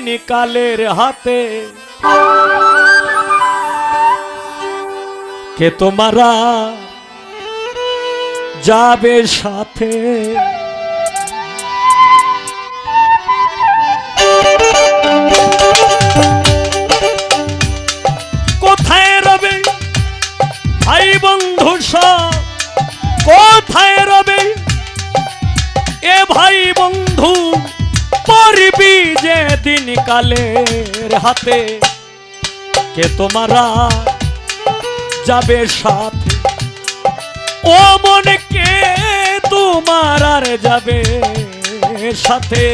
দিন কালের হাতে। কে তোমারা যাবে সাথে? কোথায় রবে ভাই বন্ধু সব? কোথায় রবে এ ভাই বন্ধু পড়বি যে দিন কালের হাতে কে তোমারা যাবে সাথে? ও মনে কে তোমার আর যাবে সাথে?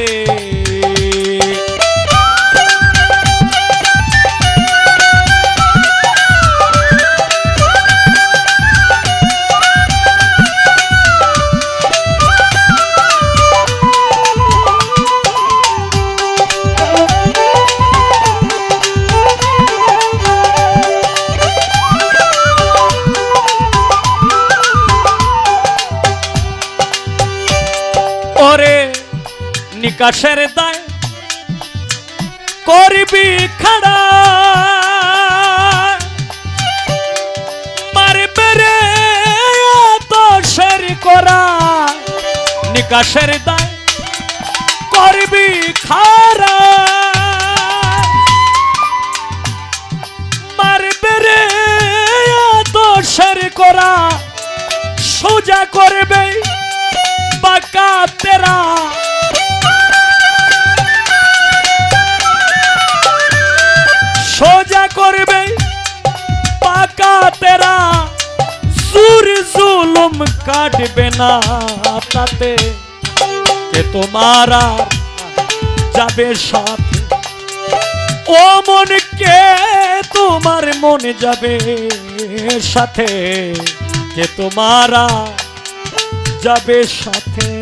ওরে নিকাশের দায় করবি খাড়া। মারবে রে তো শের করা। নিকাশের দায় করবি খাড়া। মারবে রে তো শের করা। সোজা করবে বাঁকা তেরা সোজা করবে পাকা তেরা সুর জুলুম কাটবে না তাতে কে তোমার যাবে সাথে ও মন কে তোমার মনে যাবে সাথে কে তোমারা যাবে সাথে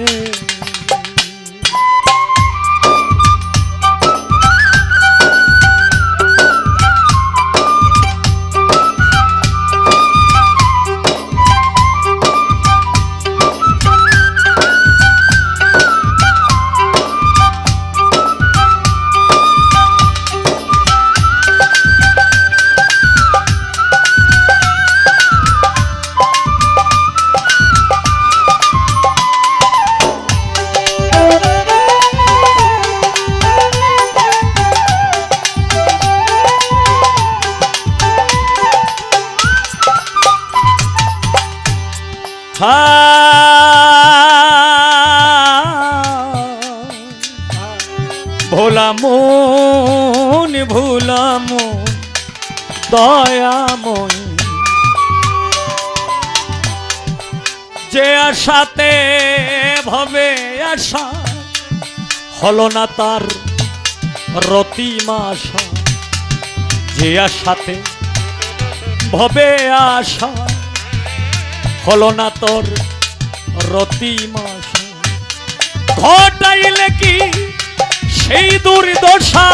ভোলা মন ভোলা মন দয়াময়। যে আশাতে ভবে আশা, হলো না তার রতিমাশা যে আশাতে ভবে আশা, হলো না তোর রতিমাশা ঘটাইলে কি সেই দুর্দশা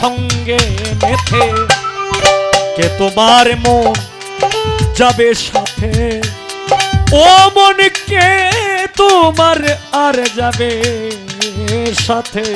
কুসঙ্গে মেথে কে তোমার মন যাবে সাথে? ও মন কে তোমার আর যাবে সাথে?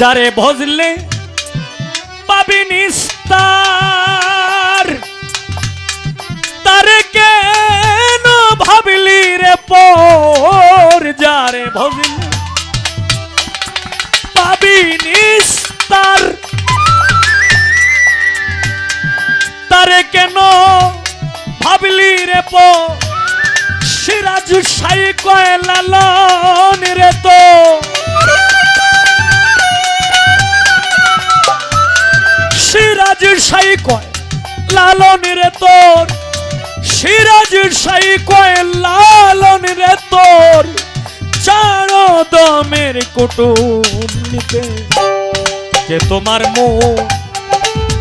যারে ভজলে পাবি নিস্তার। তারে কেন ভাবলি রে পর? যারে ভজলে পাবি নিস্তার। তারে কেন ভাবলি রে প সিরাজ সাই কয় লালন কুটুম নিতে কে তোমার মুখ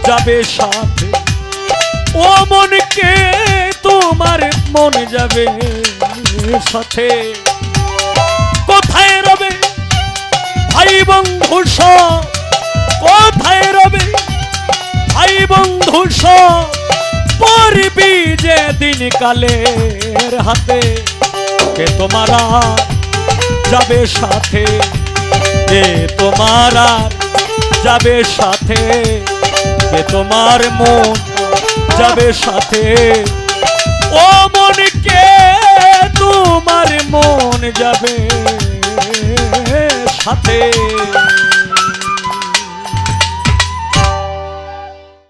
যাবে সাথে ও মনকে তোমার মন যাবে সাথে কোথায় রবে ভাই বন্ধু? কোথায় রবে ভাই বন্ধু? পড়বি যে দিন কালের হাতে, কে তোমারা যাবে সাথে কে তোমার যাবে সাথে কে তোমার মন যাবে সাথে। ও মনকে তোমার মন যাবে সাথে।